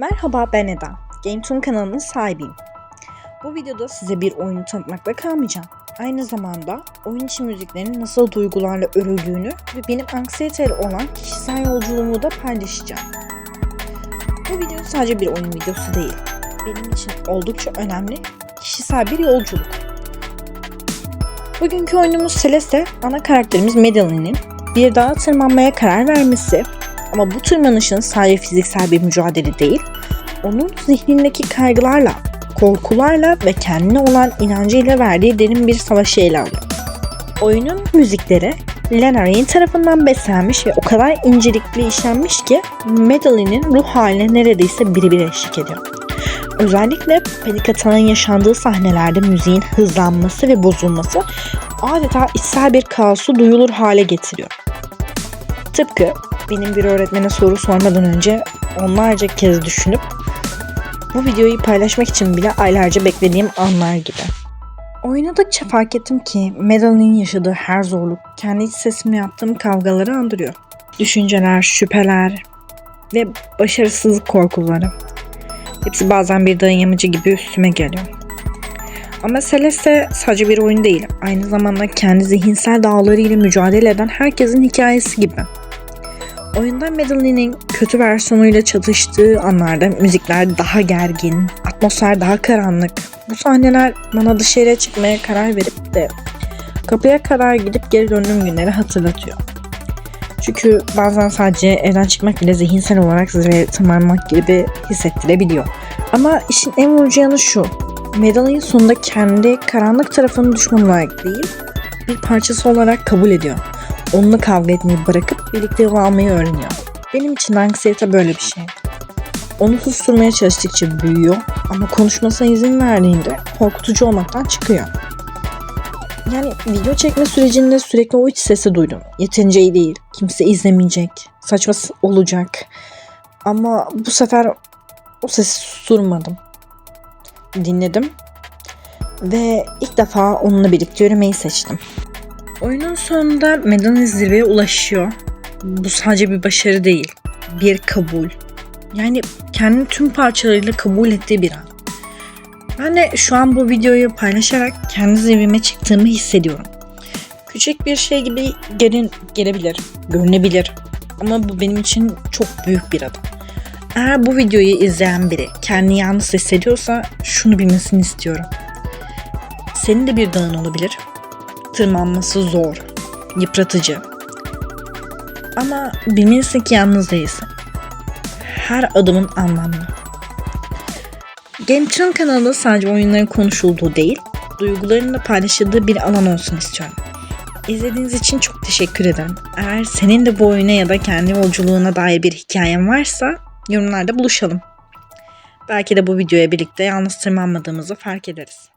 Merhaba ben Eda. GameToon kanalının sahibiyim. Bu videoda size bir oyunu tanıtmakla kalmayacağım. Aynı zamanda oyun içi müziklerin nasıl duygularla örüldüğünü ve benim anksiyeteli olan kişisel yolculuğumu da paylaşacağım. Bu video sadece bir oyun videosu değil. Benim için oldukça önemli kişisel bir yolculuk. Bugünkü oyunumuz Celeste, ana karakterimiz Madeline'in bir dağa tırmanmaya karar vermesi ama bu tırmanışın sadece fiziksel bir mücadele değil, onun zihnindeki kaygılarla, korkularla ve kendine olan inancıyla verdiği derin bir savaşı ele alıyor. Oyunun müzikleri Lena Rain tarafından beslenmiş ve o kadar incelikli işlenmiş ki Madeline'in ruh haline neredeyse birebir eşlik ediyor. Özellikle panik atağının yaşandığı sahnelerde müziğin hızlanması ve bozulması adeta içsel bir kaosu duyulur hale getiriyor. Tıpkı benim bir öğretmene soru sormadan önce onlarca kez düşünüp bu videoyu paylaşmak için bile aylarca beklediğim anlar gibi. Oynadıkça fark ettim ki Madeline'in yaşadığı her zorluk kendi iç sesimle yaptığım kavgaları andırıyor. Düşünceler, şüpheler ve başarısızlık korkuları. Hepsi bazen bir dayın yamacı gibi üstüme geliyor. Ama Celeste sadece bir oyun değil, aynı zamanda kendi zihinsel dağlarıyla mücadele eden herkesin hikayesi gibi. Oyunda Madeline'in kötü versiyonuyla çatıştığı anlarda müzikler daha gergin, atmosfer daha karanlık. Bu sahneler bana dışarıya çıkmaya karar verip de kapıya kadar gidip geri döndüğüm günleri hatırlatıyor. Çünkü bazen sadece evden çıkmak bile zihinsel olarak zirveye tırmanmak gibi hissettirebiliyor. Ama işin en vurucu yanı şu. Madeline sonunda kendi karanlık tarafının düşman olarak değil, bir parçası olarak kabul ediyor. Onunla kavga etmeyi bırakıp birlikte yol almayı öğreniyor. Benim için anksiyete böyle bir şey. Onu susturmaya çalıştıkça büyüyor ama konuşmasına izin verdiğinde korkutucu olmaktan çıkıyor. Yani video çekme sürecinde sürekli o iç sesi duydum. Yeterince iyi değil, kimse izlemeyecek, saçma olacak. Ama bu sefer o sesi susturmadım. Dinledim ve ilk defa onunla birlikte yürümeyi seçtim. Oyunun sonunda Madeline zirveye ulaşıyor. Bu sadece bir başarı değil, bir kabul. Yani kendini tüm parçalarıyla kabul ettiği bir an. Ben de şu an bu videoyu paylaşarak kendi zirveme çıktığımı hissediyorum. Küçük bir şey gibi gelin, gelebilir, görünebilir. Ama bu benim için çok büyük bir adım. Eğer bu videoyu izleyen biri kendini yalnız hissediyorsa şunu bilmesini istiyorum. Senin de bir dağın olabilir. Tırmanması zor, yıpratıcı. Ama bilmelisin ki yalnız değilsin. Her adımın anlamlı. GameTron kanalı sadece oyunların konuşulduğu değil, duyguların da paylaşıldığı bir alan olsun istiyorum. İzlediğiniz için çok teşekkür ederim. Eğer senin de bu oyuna ya da kendi yolculuğuna dair bir hikayen varsa yorumlarda buluşalım. Belki de bu videoya birlikte yalnız tırmanmadığımızı fark ederiz.